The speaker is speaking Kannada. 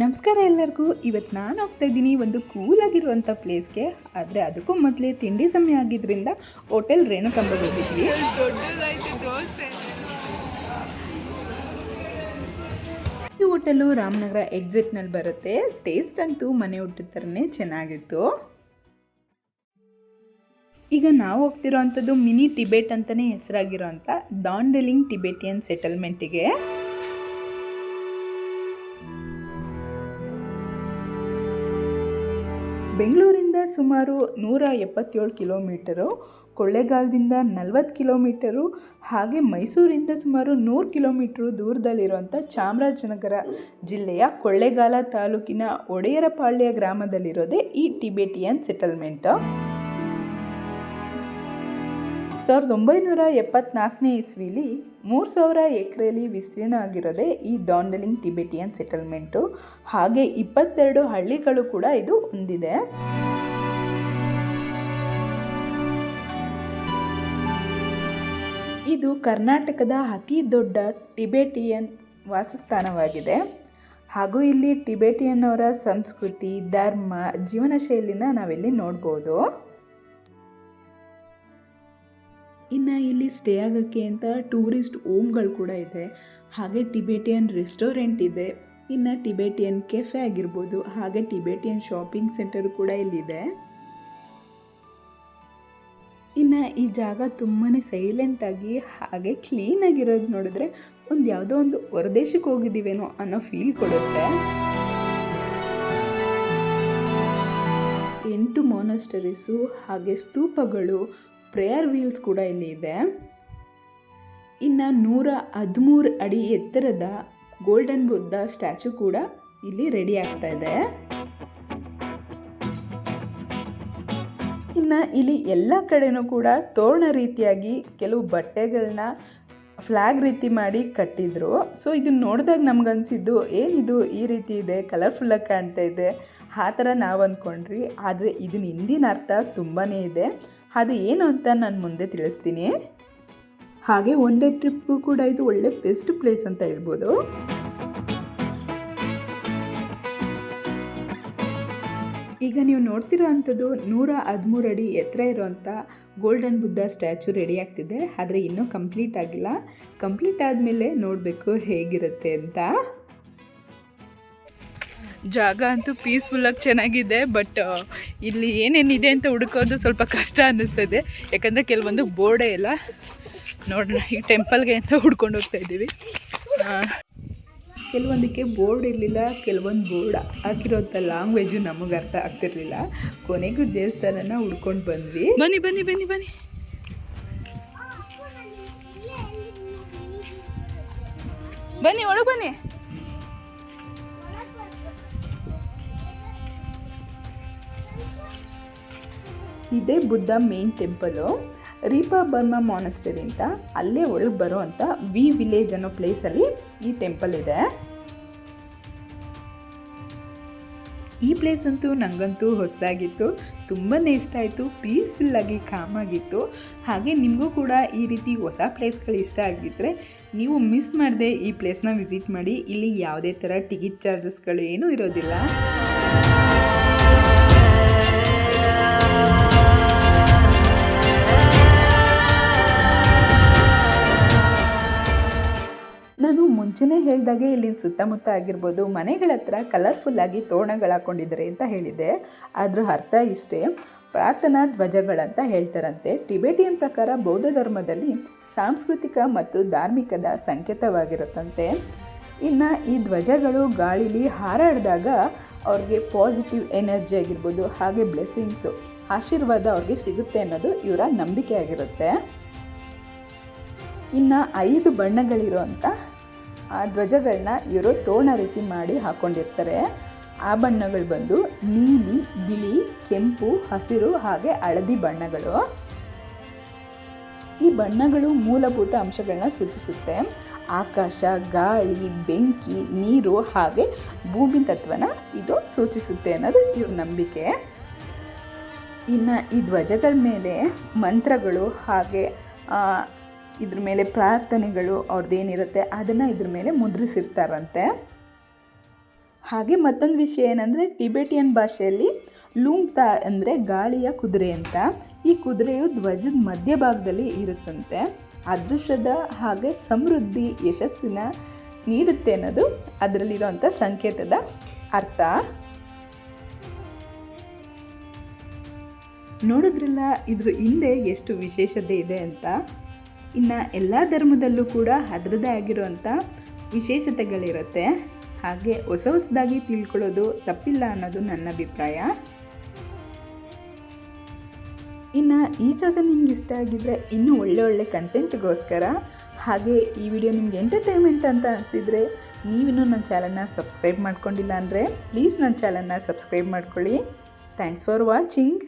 ನಮಸ್ಕಾರ ಎಲ್ಲರಿಗೂ. ಇವತ್ತು ನಾನು ಹೋಗ್ತಾ ಇದ್ದೀನಿ ಒಂದು ಕೂಲ್ ಆಗಿರುವಂಥ ಪ್ಲೇಸ್ಗೆ ಆದರೆ ಅದಕ್ಕೂ ಮೊದಲೇ ತಿಂಡಿ ಸಮಯ ಆಗಿದ್ದರಿಂದ ಹೋಟೆಲ್ ರೇಣುಕಂಬ ಹೋಗಿದ್ವಿ. ಈ ಹೋಟೆಲು ರಾಮನಗರ ಎಕ್ಸಿಟ್ನಲ್ಲಿ ಬರುತ್ತೆ. ಟೇಸ್ಟ್ ಅಂತೂ ಮನೆ ಹುಟ್ಟಿದ ಥರನೇ ಚೆನ್ನಾಗಿತ್ತು. ಈಗ ನಾವು ಹೋಗ್ತಿರೋ ಅಂಥದ್ದು ಮಿನಿ ಟಿಬೇಟ್ ಅಂತಲೇ ಹೆಸರಾಗಿರೋ ಅಂಥ ಡಾಂಡೆಲಿಂಗ್ ಟಿಬೇಟಿಯನ್ ಸೆಟಲ್ಮೆಂಟಿಗೆ ಬೆಂಗಳೂರಿಂದ ಸುಮಾರು ನೂರ ಎಪ್ಪತ್ತೇಳು ಕಿಲೋಮೀಟರು, ಕೊಳ್ಳೇಗಾಲದಿಂದ ನಲವತ್ತು ಕಿಲೋಮೀಟರು, ಹಾಗೆ ಮೈಸೂರಿಂದ ಸುಮಾರು ನೂರು ಕಿಲೋಮೀಟ್ರು ದೂರದಲ್ಲಿರುವಂಥ ಚಾಮರಾಜನಗರ ಜಿಲ್ಲೆಯ ಕೊಳ್ಳೇಗಾಲ ತಾಲೂಕಿನ ಒಡೆಯರಪಾಳ್ಯ ಗ್ರಾಮದಲ್ಲಿರೋದೇ ಈ ಟಿಬೆಟಿಯನ್ ಸೆಟಲ್ಮೆಂಟು. ಸಾವಿರದ ಒಂಬೈನೂರ ಎಪ್ಪತ್ನಾಲ್ಕನೇ ಇಸ್ವಿಲಿ ಮೂರು ಸಾವಿರ ಎಕರೆಯಲ್ಲಿ ವಿಸ್ತೀರ್ಣ ಆಗಿರೋದೇ ಈ ದಾಂಡಲಿಂಗ್ ಟಿಬೆಟಿಯನ್ ಸೆಟಲ್ಮೆಂಟು. ಹಾಗೆ ಇಪ್ಪತ್ತೆರಡು ಹಳ್ಳಿಗಳು ಕೂಡ ಇದು ಹೊಂದಿದೆ. ಇದು ಕರ್ನಾಟಕದ ಅತಿ ದೊಡ್ಡ ಟಿಬೆಟಿಯನ್ ವಾಸಸ್ಥಾನವಾಗಿದೆ. ಹಾಗೂ ಇಲ್ಲಿ ಟಿಬೆಟಿಯನ್ ಅವರ ಸಂಸ್ಕೃತಿ, ಧರ್ಮ ಜೀವನ ಶೈಲಿನ ನಾವಿಲ್ಲಿ ನೋಡ್ಬೋದು. ಇನ್ನು ಇಲ್ಲಿ ಸ್ಟೇ ಆಗೋಕ್ಕೆ ಅಂತ ಟೂರಿಸ್ಟ್ ಓಮ್ಗಳು ಕೂಡ ಇದೆ. ಹಾಗೆ ಟಿಬೇಟಿಯನ್ ರೆಸ್ಟೋರೆಂಟ್ ಇದೆ. ಇನ್ನು ಟಿಬೇಟಿಯನ್ ಕೆಫೆ ಆಗಿರ್ಬೋದು. ಹಾಗೆ ಟಿಬೇಟಿಯನ್ ಶಾಪಿಂಗ್ ಸೆಂಟರ್ ಕೂಡ ಇಲ್ಲಿದೆ. ಇನ್ನು ಈ ಜಾಗ ತುಂಬಾ ಸೈಲೆಂಟಾಗಿ ಹಾಗೆ ಕ್ಲೀನಾಗಿರೋದು ನೋಡಿದ್ರೆ ಒಂದು ಯಾವುದೋ ಒಂದು ಹೊರದೇಶಕ್ಕೆ ಹೋಗಿದ್ದೀವೇನೋ ಅನ್ನೋ ಫೀಲ್ ಕೊಡುತ್ತೆ. ಎಂಟು ಮೋನಸ್ಟರೀಸು ಹಾಗೆ ಸ್ತೂಪಗಳು ಪ್ರೇಯರ್ ವೀಲ್ಸ್ ಕೂಡ ಇಲ್ಲಿ ಇದೆ. ಇನ್ನು ನೂರ ಹದಿಮೂರು ಅಡಿ ಎತ್ತರದ ಗೋಲ್ಡನ್ ಬುದ್ಧ ಸ್ಟ್ಯಾಚು ಕೂಡ ಇಲ್ಲಿ ರೆಡಿ ಆಗ್ತಾ ಇದೆ. ಇನ್ನು ಇಲ್ಲಿ ಎಲ್ಲ ಕಡೆನೂ ಕೂಡ ತೋರಣ ರೀತಿಯಾಗಿ ಕೆಲವು ಬಟ್ಟೆಗಳನ್ನ ಫ್ಲ್ಯಾಗ್ ರೀತಿ ಮಾಡಿ ಕಟ್ಟಿದ್ರು. ಸೊ ಇದನ್ನ ನೋಡಿದಾಗ ನಮ್ಗನ್ಸಿದ್ದು, ಏನಿದು ಈ ರೀತಿ ಇದೆ ಕಲರ್ಫುಲ್ಲಾಗಿ ಕಾಣ್ತಾ ಇದೆ, ಆ ಥರ ನಾವು ಅಂದ್ಕೊಂಡ್ರಿ ಆದರೆ ಇದನ್ನ ಹಿಂದಿನ ಅರ್ಥ ತುಂಬಾ ಇದೆ. ಅದು ಏನು ಅಂತ ನಾನು ಮುಂದೆ ತಿಳಿಸ್ತೀನಿ. ಹಾಗೆ ಒನ್ ಡೇ ಟ್ರಿಪ್ಗೂ ಕೂಡ ಇದು ಒಳ್ಳೆ ಬೆಸ್ಟ್ ಪ್ಲೇಸ್ ಅಂತ ಹೇಳ್ಬೋದು. ಈಗ ನೀವು ನೋಡ್ತಿರೋ ಅಂಥದ್ದು ನೂರ ಹದಿಮೂರು ಅಡಿ ಎತ್ತರ ಇರೋವಂಥ ಗೋಲ್ಡನ್ ಬುದ್ಧ ಸ್ಟ್ಯಾಚು ರೆಡಿ ಆಗ್ತಿದೆ. ಆದರೆ ಇನ್ನೂ ಕಂಪ್ಲೀಟ್ ಆಗಿಲ್ಲ. ಕಂಪ್ಲೀಟ್ ಆದಮೇಲೆ ನೋಡಬೇಕು ಹೇಗಿರುತ್ತೆ ಅಂತ. ಜಾಗ ಅಂತೂ ಪೀಸ್ಫುಲ್ಲಾಗಿ ಚೆನ್ನಾಗಿದೆ ಬಟ್ ಇಲ್ಲಿ ಏನೇನಿದೆ ಅಂತ ಹುಡುಕೋದು ಸ್ವಲ್ಪ ಕಷ್ಟ ಅನ್ನಿಸ್ತದೆ. ಯಾಕಂದರೆ ಕೆಲವೊಂದು ಬೋರ್ಡೇ ಇಲ್ಲ ನೋಡೋಣ, ಈ ಟೆಂಪಲ್ಗೆ ಅಂತ ಹುಡ್ಕೊಂಡು ಹೋಗ್ತಾ ಇದ್ದೀವಿ. ಕೆಲವೊಂದಕ್ಕೆ ಬೋರ್ಡ್ ಇರಲಿಲ್ಲ, ಕೆಲವೊಂದು ಬೋರ್ಡ್ ಹಾಕಿರೋಂಥ ಲ್ಯಾಂಗ್ವೇಜು ನಮಗೆ ಅರ್ಥ ಆಗ್ತಿರ್ಲಿಲ್ಲ. ಕೊನೆಗೂ ದೇವಸ್ಥಾನನ ಹುಡ್ಕೊಂಡು ಬಂದ್ವಿ. ಬನ್ನಿ ಬನ್ನಿ ಬನ್ನಿ ಬನ್ನಿ. ಬನ್ನಿ, ಒಳಗೆ ಬನ್ನಿ. ಇದೇ ಬುದ್ಧ ಮೇನ್ ಟೆಂಪಲು. ರೀಪಾ ಬರ್ಮಾ ಮಾನಸ್ಟರಿ ಅಂತ ಅಲ್ಲೇ ಒಳಗೆ ಬರೋ ವಿ ವಿಲೇಜ್ ಅನ್ನೋ ಪ್ಲೇಸಲ್ಲಿ ಈ ಟೆಂಪಲ್ ಇದೆ. ಈ ಪ್ಲೇಸ್ ಅಂತೂ ನನಗಂತೂ ಹೊಸದಾಗಿತ್ತು. ತುಂಬಾ ಇಷ್ಟ ಆಯಿತು ಪೀಸ್ಫುಲ್ಲಾಗಿ ಕಾಮಾಗಿತ್ತು ಹಾಗೆ ನಿಮಗೂ ಕೂಡ ಈ ರೀತಿ ಹೊಸ ಪ್ಲೇಸ್ಗಳು ಇಷ್ಟ ಆಗಿದ್ದರೆ ನೀವು ಮಿಸ್ ಮಾಡದೆ ಈ ಪ್ಲೇಸ್ನ ವಿಸಿಟ್ ಮಾಡಿ. ಇಲ್ಲಿ ಯಾವುದೇ ಥರ ಟಿಕೆಟ್ ಚಾರ್ಜಸ್ಗಳು ಏನೂ ಇರೋದಿಲ್ಲ. ಮುಂಚೆನೇ ಹೇಳಿದಾಗೆ ಇಲ್ಲಿನ ಸುತ್ತಮುತ್ತ ಆಗಿರ್ಬೋದು ಮನೆಗಳ ಹತ್ರ ಕಲರ್ಫುಲ್ಲಾಗಿ ತೋರಣಗಳು ಹಾಕ್ಕೊಂಡಿದ್ದಾರೆ ಅಂತ ಹೇಳಿದೆ. ಅದರ ಅರ್ಥ ಇಷ್ಟೇ. ಪ್ರಾರ್ಥನಾ ಧ್ವಜಗಳಂತ ಹೇಳ್ತಾರಂತೆ. ಟಿಬೆಟಿಯನ್ ಪ್ರಕಾರ ಬೌದ್ಧ ಧರ್ಮದಲ್ಲಿ ಸಾಂಸ್ಕೃತಿಕ ಮತ್ತು ಧಾರ್ಮಿಕದ ಸಂಕೇತವಾಗಿರುತ್ತಂತೆ. ಇನ್ನು ಈ ಧ್ವಜಗಳು ಗಾಳಿಲಿ ಹಾರಾಡಿದಾಗ ಅವ್ರಿಗೆ ಪಾಸಿಟಿವ್ ಎನರ್ಜಿ ಆಗಿರ್ಬೋದು, ಹಾಗೆ ಬ್ಲೆಸ್ಸಿಂಗ್ಸು ಆಶೀರ್ವಾದ ಅವ್ರಿಗೆ ಸಿಗುತ್ತೆ ಅನ್ನೋದು ಇವರ ನಂಬಿಕೆ ಆಗಿರುತ್ತೆ. ಇನ್ನು ಐದು ಬಣ್ಣಗಳಿರುವಂಥ ಆ ಧ್ವಜಗಳನ್ನ ಇವರು ತೋರಣ ರೀತಿ ಮಾಡಿ ಹಾಕ್ಕೊಂಡಿರ್ತಾರೆ ಆ ಬಣ್ಣಗಳು ಬಂದು ನೀಲಿ, ಬಿಳಿ, ಕೆಂಪು, ಹಸಿರು ಹಾಗೆ ಹಳದಿ ಬಣ್ಣಗಳು. ಈ ಬಣ್ಣಗಳು ಮೂಲಭೂತ ಅಂಶಗಳನ್ನ ಸೂಚಿಸುತ್ತೆ. ಆಕಾಶ, ಗಾಳಿ, ಬೆಂಕಿ, ನೀರು ಹಾಗೆ ಭೂಮಿ ತತ್ವನ ಇದು ಸೂಚಿಸುತ್ತೆ ಅನ್ನೋದು ಇವ್ರ ನಂಬಿಕೆ. ಇನ್ನು ಈ ಧ್ವಜಗಳ ಮೇಲೆ ಮಂತ್ರಗಳು ಹಾಗೆ ಇದ್ರ ಮೇಲೆ ಪ್ರಾರ್ಥನೆಗಳು ಅವ್ರದ್ದೇನಿರುತ್ತೆ, ಅದನ್ನು ಇದ್ರ ಮೇಲೆ ಮುದ್ರಿಸಿರ್ತಾರಂತೆ. ಹಾಗೆ ಮತ್ತೊಂದು ವಿಷಯ ಏನಂದರೆ, ಟಿಬೆಟಿಯನ್ ಭಾಷೆಯಲ್ಲಿ ಲೂಂಗ್ತಾ ಅಂದರೆ ಗಾಳಿಯ ಕುದುರೆ ಅಂತ. ಈ ಕುದುರೆಯು ಧ್ವಜದ ಮಧ್ಯಭಾಗದಲ್ಲಿ ಇರುತ್ತಂತೆ. ಅದೃಷ್ಟದ ಹಾಗೆ ಸಮೃದ್ಧಿ, ಯಶಸ್ಸಿನ ನೀಡುತ್ತೆ ಅನ್ನೋದು ಅದರಲ್ಲಿರುವಂಥ ಸಂಕೇತದ ಅರ್ಥ. ನೋಡಿದ್ರಲ್ಲ, ಇದ್ರ ಹಿಂದೆ ಎಷ್ಟು ವಿಶೇಷತೆ ಇದೆ ಅಂತ. ಇನ್ನು ಎಲ್ಲ ಧರ್ಮದಲ್ಲೂ ಕೂಡ ಅದರದ್ದೇ ಆಗಿರುವಂಥ ವಿಶೇಷತೆಗಳಿರುತ್ತೆ. ಹಾಗೆ ಹೊಸ ಹೊಸದಾಗಿ ತಿಳ್ಕೊಳ್ಳೋದು ತಪ್ಪಿಲ್ಲ ಅನ್ನೋದು ನನ್ನ ಅಭಿಪ್ರಾಯ. ಇನ್ನು ಈ ಜಾಗ ನಿಮ್ಗೆ ಇಷ್ಟ ಆಗಿದ್ರೆ ಇನ್ನೂ ಒಳ್ಳೆ ಒಳ್ಳೆ ಕಂಟೆಂಟ್ಗೋಸ್ಕರ ಹಾಗೆ ಈ ವಿಡಿಯೋ ನಿಮ್ಗೆ ಎಂಟರ್ಟೈನ್ಮೆಂಟ್ ಅಂತ ಅನಿಸಿದರೆ ನೀವಿನ್ನೂ ನನ್ನ ಚಾನಲ್ನ ಸಬ್ಸ್ಕ್ರೈಬ್ ಮಾಡ್ಕೊಂಡಿಲ್ಲ ಅಂದರೆ ಪ್ಲೀಸ್ ನನ್ನ ಚಾನಲ್ನ ಸಬ್ಸ್ಕ್ರೈಬ್ ಮಾಡ್ಕೊಳ್ಳಿ. Thanks for watching